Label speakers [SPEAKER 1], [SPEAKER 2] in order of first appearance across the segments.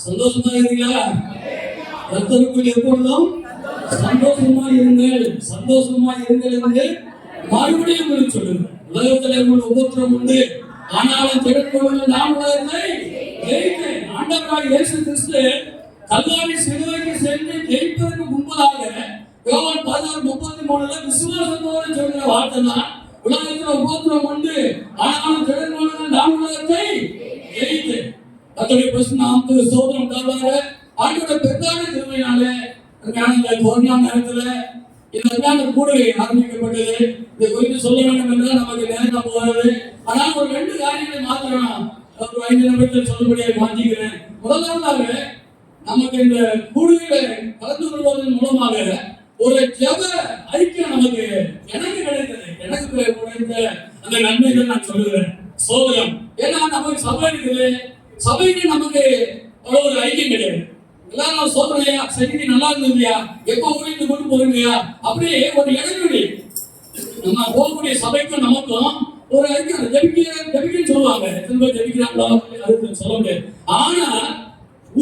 [SPEAKER 1] சந்தோஷமா இருக்கீங்களா கர்த்தருக்குள் எப்பொழுதும் சந்தோஷமா இருங்கள் சந்தோஷமா இருங்கள் என்று மறுபடியும் சொல்லுங்க உலகத்தில் உங்களுக்கு உபத்திரம் உண்டு ஆனாலும் திறன் நான் உலகத்தை ஜெயித்தேன் ஆண்டவராக இயேசு கிறிஸ்து கல்லாணி சிலுவைக்கு சென்று ஜெயிப்பதற்கு முன்பதாக யோவான் பதினாறு முப்பத்தி மூணுல விசுவாசத்தோடு சொல்கிற வார்த்தை தான் உலகத்துல உபத்திரம் உண்டு. ஆனாலும் திறன் நான் உலகத்தை ஜெயித்தேன் கத்தோடைய பிரச்சனை நாமத்துக்கு சோதனம் தருவாங்க ஆண்டோட பெருந்தான திருமையினாலே ஞான கொரோனா நேரத்துல இந்த ஞான கூடுகை ஆரம்பிக்கப்பட்டது. இதை குறித்து சொல்ல வேண்டும் என்றால் நமக்கு நேரம் போகிறது ஆனால் ஒரு ரெண்டு காரியங்களை மாத்திரம் ஒரு ஐந்து நிமிடத்தில் சொல்லும்படியாக மாற்றிக்கிறேன் முதலாவதாக நமக்கு இந்த கூடுகையில கலந்து கொள்வதன் மூலமாக ஒரு ஜப ஐக்கியம் நமக்கு எனக்கு கிடைத்தது. எனக்கு கிடைத்த அந்த நன்மைகள் நான் சொல்லுகிறேன். சோதனம். ஏன்னா நமக்கு சபை இருக்குது சபைக்கு நமக்கு அவ்வளவு ஒரு ஐக்கியம் கிடையாது. எல்லாரும் சோதனையா சரி நல்லா இருந்ததுயா எப்போ ஊழியத்து கொண்டு போறீங்கயா அப்படியே ஒரு இடைவெளி. நம்ம போகக்கூடிய சபைக்கும் நமக்கும் ஒரு ஐக்கியம் ஜெபிக்க ஜெபிக்கன்னு சொல்லுவாங்க. திரும்ப ஜபிக்கிறாங்களோ அதுக்கு சொல்ல முடியாது. ஆனா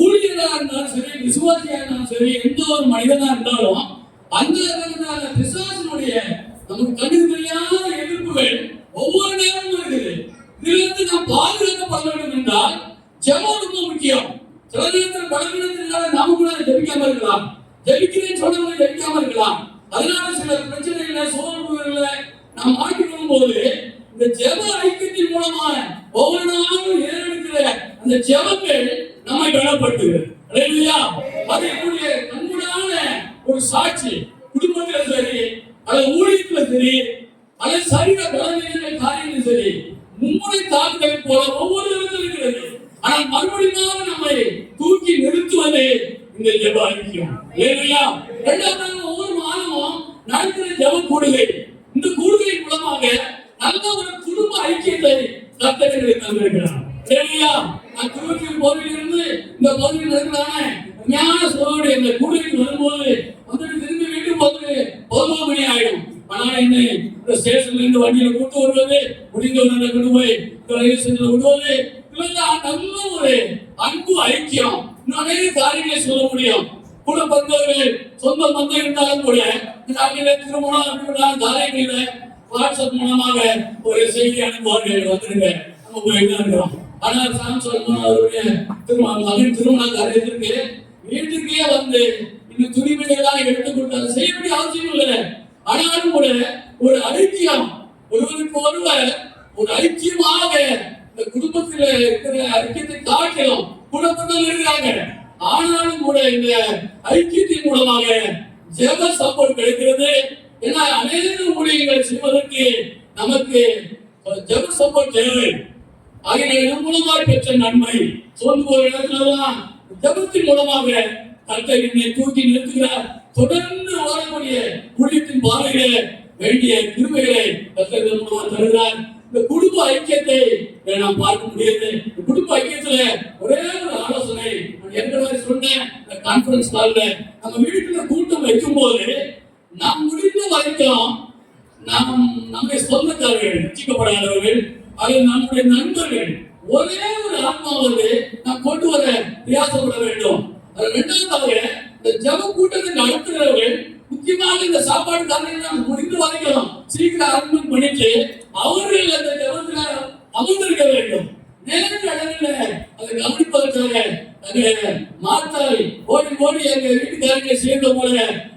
[SPEAKER 1] ஊழியராக இருந்தாலும் சரி விசுவாசியா இருந்தாலும் சரி எந்த ஒரு மனிதனா இருந்தாலும் அந்த விதமான பிசாசினுடைய நமக்கு கண்ணுக்கு தெரியாத எதிர்ப்புகள் ஒவ்வொரு நேரமும் இருக்குது இதிலிருந்து நாம் பாதுகாக்கப்பட வேண்டும் என்றால் ஜெபம் ரொம்ப முக்கியம். சில நேரத்தில் பலவீனத்தினால நாம கூட ஜெபிக்காம இருக்கலாம். ஜெபிக்கிறேன்னு சொன்னவங்க ஜெபிக்காம இருக்கலாம். அதனால சில பிரச்சனைகளை சோதனைகளை நாம் மாற்றிக்கொள்ளும் போது இந்த ஜெப ஐக்கியத்தின் மூலமா ஒவ்வொரு நாளும் ஏறெடுக்கிற அந்த ஜெபங்கள் நம்மை பலப்படுத்துகிறது. அது என்னுடைய கண்கூடான ஒரு சாட்சி. குடும்பத்துல சரி அல்லது ஊழியத்துல சரி அல்லது சரீர பலவீனங்கள் காரியங்களும் சரி மும்முறை தாக்குதல் போல ஒவ்வொரு இடத்துல இருக்கிறது. ஆனால் மறுபடியும் நம்மை தூக்கி நிறுத்துவது இந்த ஜெப ஐக்கியம் இல்லையா? இரண்டாவது ஒவ்வொரு மாதமும் நடக்கிற ஜெப கூடுகை. இந்த கூடுகை மூலமாக நல்ல ஒரு குடும்ப ஐக்கியத்தை கத்தர்கள் தந்திருக்கிறார் இல்லையா நான் திருவற்றியூர் பகுதியிலிருந்து இந்த பகுதியில் நடக்கிறானே ஞான சோழோடு இந்த கூடுகைக்கு வரும்போது வந்துட்டு திரும்பி வீட்டுக்கு போது பதினோரு மணி ஆயிடும் ஆனா என்ன இந்த ஸ்டேஷன்ல இருந்து வண்டியில கூட்டு வருவது முடிந்தவர்களை கொண்டு போய் இந்த ரயில் சென்று விடுவது நல்ல ஒரு அன்பு ஐக்கியம். நிறைய காரியங்களை சொல்ல முடியும். கூட பிறந்தவர்கள் சொந்த பந்தம் இருந்தாலும் கூட நாங்களே திருமணம் அப்படின்னா காரியங்களில வாட்ஸ்அப் மூலமாக ஒரு செய்தி அனுப்புவார்கள். வந்துருங்க நம்ம போயிட்டு இருக்கிறோம் ஆனால் சாம்சன் அவருடைய திருமணம் மகன் திருமண காரியத்திற்கு வீட்டுக்கே வந்து இந்த துணிமணிகளாக எடுத்து அதை செய்ய வேண்டிய அவசியம் இல்லை. ஆனாலும் கூட ஒரு ஐக்கியம் ஒருவருக்கு ஒருவர் ஒரு ஐக்கியமாக இந்த குடும்பத்தில் இருக்கிற ஐக்கியத்தை காட்டிலும் குடும்பத்தில் இருக்கிறாங்க. ஆனாலும் கூட இந்த ஐக்கியத்தின் மூலமாக ஜெப சப்போர்ட் கிடைக்கிறது. ஏன்னா அநேக ஊழியர்கள் செய்வதற்கு நமக்கு ஜெப சப்போர்ட் தேவை. ஆகிய இதன் மூலமாக பெற்ற நன்மை. சோர்ந்து போகிற இடத்துலலாம் ஜபத்தின் மூலமாக கர்த்தர் என்னை தூக்கி நிறுத்துகிறார். தொடர்ந்து வரக்கூடிய குடியத்தின் பாதையிலே வேண்டிய கிருமைகளை தருகிறார். இந்த குடும்ப ஐக்கியத்தை நாம் பார்க்க முடியாது. இந்த குடும்ப ஐக்கியத்துல ஒரே ஒரு ஆலோசனை. ஏற்கனவே சொன்னேன் இந்த கான்பரன்ஸ் கால்ல நம்ம வீட்டுல கூட்டம் வைக்கும் போது நாம் முடிந்த வரைக்கும் நாம் நம்முடைய சொந்தக்காரர்கள் ரசிக்கப்படாதவர்கள் அது நம்முடைய நண்பர்கள் ஒரே ஒரு ஆத்மாவது நாம் கொண்டு வர பிரயாசப்பட வேண்டும். அது இரண்டாவதாக இந்த ஜப கூட்டத்தை நடத்துகிறவர்கள் முக்கியமாக இந்த சாப்பாடு காரணம் நாம் முடிந்த வரைக்கும் சீக்கிரம் அரங்கன் பண்ணிட்டு அவர்கள் அந்த ஜபத்துல அமர்ந்திருக்க வேண்டும். நேர இடங்களில் அதை கவனிப்பதற்காக அங்கே மாத்தாய் ஓடி ஓடி எங்க வீட்டுக்காரங்க சேர்ந்த போல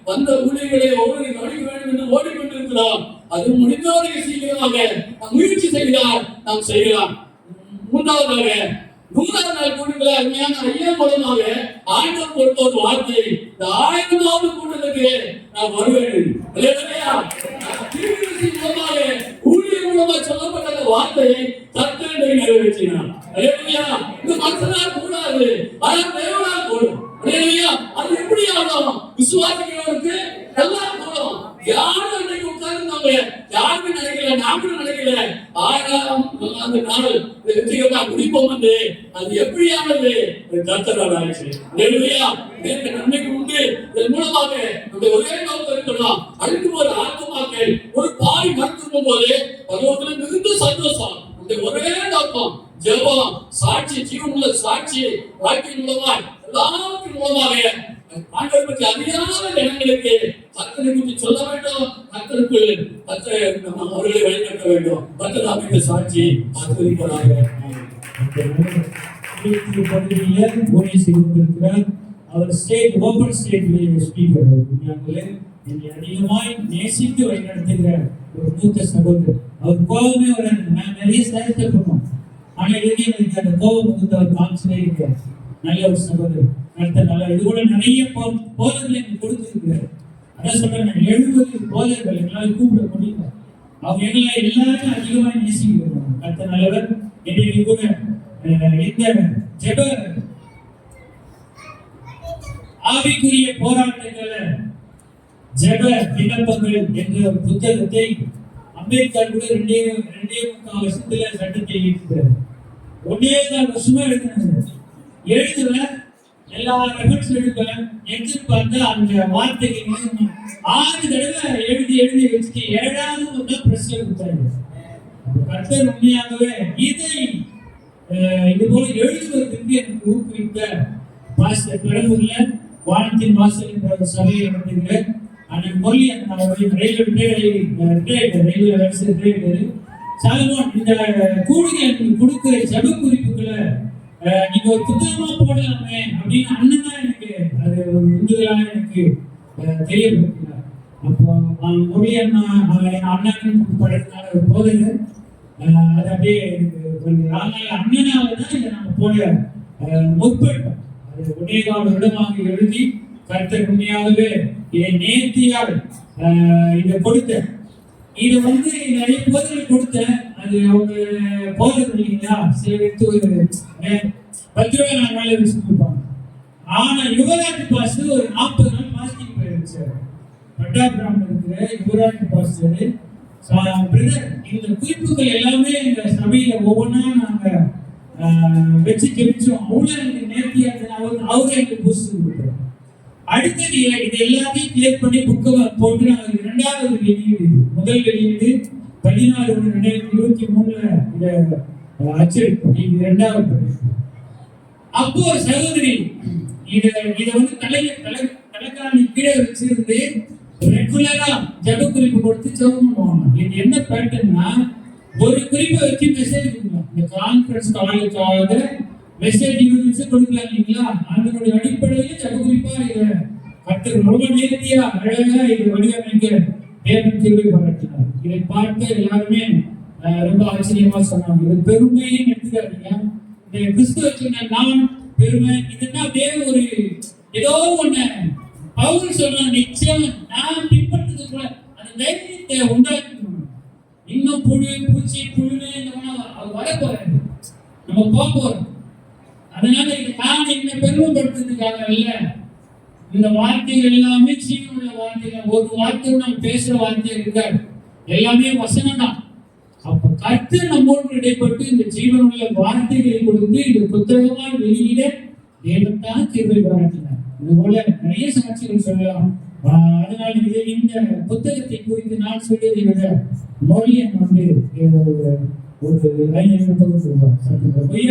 [SPEAKER 1] வந்த ஊழியர்களை ஒவ்வொரு கவனிக்க வேண்டும் என்று ஓடிக்கொண்டிருக்கிறோம் அது முடிந்தவரை சீக்கிரமாக நாம் முயற்சி செய்தால் நாம் செய்யலாம். மூன்றாவதாக நூறாவது நாள் கூட்டத்தில் அருமையான ஐயா மூலமாக ஆயிரம் கொடுத்த ஒரு வார்த்தை இந்த ஆயிரமாவது கூட்டத்துக்கு நான் வருவேன். மூலமாக ஊழியர் மூலமாக சொல்லப்பட்ட அந்த வார்த்தையை தத்தனை நிறைவேற்றினார். இல்லையா? இது மனுஷனால் கூடாது. ஆனால் தேவனால் கூடும். இல்லையா? அது எப்படி ஆகும்? விசுவாசிக்கிறவருக்கு எல்லாம் கூடும். யாரும் அன்னைக்கு உட்கார்ந்தாங்க யாருமே நினைக்கல நாமளும் நினைக்கல ஆலயத்துல ஆறாம் அந்த நாள் வெற்றிகரமா முடிப்போம் என்று அது எப்படியானது கர்த்தரால் ஆயிடுச்சு நெருமையா எனக்கு நன்மைக்கு உண்டு. இதன் மூலமாக நம்முடைய ஒரே நோக்கம் இருக்கலாம் அடுத்து ஒரு ஆத்மாக்கள் ஒரு பாடி மறுக்கும் போது பகவத்துல மிகுந்த சந்தோஷம். இந்த ஒரே நோக்கம் ஜெபம். சாட்சி ஜீவனுள்ள சாட்சி வாழ்க்கை மூலமாய் எல்லாவற்றின் மூலமாக ஆண்டவர் அறியாத ஜனங்களுக்கு கத்தனை குறித்து சொல்ல வேண்டும். கத்தருக்கு கத்தரை நம்ம அவர்களை வழிநடத்த வேண்டும். கத்தர் அமைந்த சாட்சி ஆசிரியர்களாக
[SPEAKER 2] பகுதியில் அவர் ஸ்டேட் ஓபன் ஸ்டேட் ஸ்பீக்கர் உண்மையாகவே என்னை அதிகமாய் நேசித்து வழிநடத்துகிற ஒரு மூத்த சகோதரர். அவர் கோபமே ஒரு நிறைய சேர்த்து பண்ணுவோம் ஆனால் இது எனக்கு அந்த கோபம் வந்து அவர் காமிச்சதே இல்லை நல்ல ஒரு சகோதரர் அடுத்த நல்ல இது கூட நிறைய போ- போதர்கள் எனக்கு கொடுத்துருக்கிறார். அதான் சொல்றேன் எழுபது போதர்கள் எங்களால் கூப்பிட முடியல. அவங்க எங்களை எல்லாரும் அதிகமாக நேசிக்கிறாங்க. அடுத்த நல்லவர் இன்றைக்கு கூட அஹ், இந்த ஜெப ஆவிக்குரிய போராட்டங்களை ஜெப விண்ணப்பங்கள் என்ற புத்தகத்தை அம்பேத்கர் கூட ரெண்டே ரெண்டே முக்கால் வருஷத்துல சட்டத்தை இருக்கிறார் ஒன்னே கால் வருஷமா எழுதுனாங்க எழுதுவேன் எல்லா ரெஃபரன்ஸ் எடுப்பேன். எடுத்துட்டு பார்த்தா அந்த வார்த்தைக்கு ஆறு தடவை எழுதி எழுதி வச்சுட்டு ஏழாவது ஒன்றா பிரச்சனை கொடுத்தாரு. அப்ப கர்த்தர் உண்மையாகவே இதை அஹ், இது போல எழுதுவதற்கு எனக்கு ஊக்குவித்த பாஸ்டர் பெரம்பூர்ல வானத்தின் வாசல் என்ற ஒரு சபையை நடத்துகிற அண்ணன் மொழி அண்ணன் ரயில்வே ரயில்வே அரசு ட்ரேட் சாலமோன் இந்த கூடுகை கொடுக்குற கொடுக்கிற குறிப்புகளை நீங்க ஒரு புத்தகமா போடலாமே அப்படின்னு அண்ணன் தான் எனக்கு அது ஒரு உந்துதலாக எனக்கு தெரியப்படுத்தினார். அப்போ நான் மொழி அண்ணா என் அண்ணன் படத்தினால ஒரு போதகர். அது அப்படியே எனக்கு கொஞ்சம் அதனால அண்ணனால தான் இதை நம்ம போட முற்பட்டோம். அது உடையகால விடமாக எழுதி கருத்தர் உண்மையாகவே இதை நேர்த்தியால் இதை கொடுத்தேன் இது வந்து நிறைய போதனை கொடுத்தேன். அது அவங்க போதனை இல்லைங்களா சில எடுத்து ஒரு பத்து ரூபாய் நாலு நாள் வச்சு கொடுப்பாங்க. ஆனா யுவராஜ் பாஸ் ஒரு நாற்பது நாள் பாசிட்டிவ் போயிருச்சு பட்டாபிராமன் இருக்கிற யுவராஜ் பாஸ் பிரதர் இந்த குறிப்புகள் எல்லாமே எங்க சபையில ஒவ்வொன்றா நாங்க வச்சு கெமிச்சோம் அவ்வளோ எனக்கு நேர்த்தியா இருந்தது. அவர் அவரே எங்களுக்கு பூஸ்ட் கொடுத்தாரு. அடுத்தது இது எல்லாத்தையும் கிளியர் பண்ணி புக்கை போட்டு நாங்கள் இரண்டாவது வெளியீடு முதல் வெளியீடு பதினாறு ஒன்று ரெண்டாயிரத்தி இருபத்தி மூணுல இதை அச்சடிப்போம் இது இரண்டாவது பதிப்பு. அப்போ ஒரு சகோதரி இதை இதை வந்து தலை தலை தலைக்காணி கீழே வச்சிருந்து ரெகுலரா ஜப குறிப்பு கொடுத்து ஜெபம் பண்ணுவாங்க. இது என்ன பேட்டர்னா ஒரு குறிப்பை வச்சு மெசேஜ் கொடுக்கலாம் இந்த கான்ஃபரன்ஸ் காலுக்காக மெசேஜ் இருபது நிமிஷம் கொடுக்கலாம் இல்லைங்களா அதனுடைய அடிப்படையில் ஜப குறிப்பா இத கர்த்தர் ரொம்ப நேர்த்தியா அழகா இது வடிவமைக்க தேவன் கிருபை பாராட்டினார் இதை பார்த்து எல்லாருமே ரொம்ப ஆச்சரியமா சொன்னாங்க. இது பெருமையும் எடுத்துக்காதீங்க. இந்த கிறிஸ்துவ சொன்ன நான் பெருமை இதுன்னா அப்படியே ஒரு ஏதோ ஒண்ணு. பவுல் சொன்ன நிச்சயம் நான் பின்பற்றது கூட அந்த தைரியத்தை உண்டாக்கணும். இன்னும் புழு பூச்சி புழுன்னு அது வர போறாரு நம்ம போக போறோம். அதனால இந்த நான் என்ன பெருமைப்படுத்துறதுக்காக இல்ல இந்த வார்த்தைகள் எல்லாமே சீனுடைய வார்த்தைகள். ஒரு வார்த்தை நம்ம பேசுற வார்த்தை இருக்காது எல்லாமே வசனம் தான் அப்ப கர்த்தர் நம்மோடு இடைப்பட்டு இந்த ஜீவனுடைய வார்த்தைகளை கொடுத்து இந்த புத்தகமாய் வெளியிட தேவத்தான் தீர்வை பாராட்டினார் இது போல நிறைய சாட்சிகள் சொல்லலாம். அதனால் இது இந்த புத்தகத்தை குறித்து நான் சொல்லியதை விட மொழியன் வந்து ஒரு லைன் தொகுப்பு ரூபாய்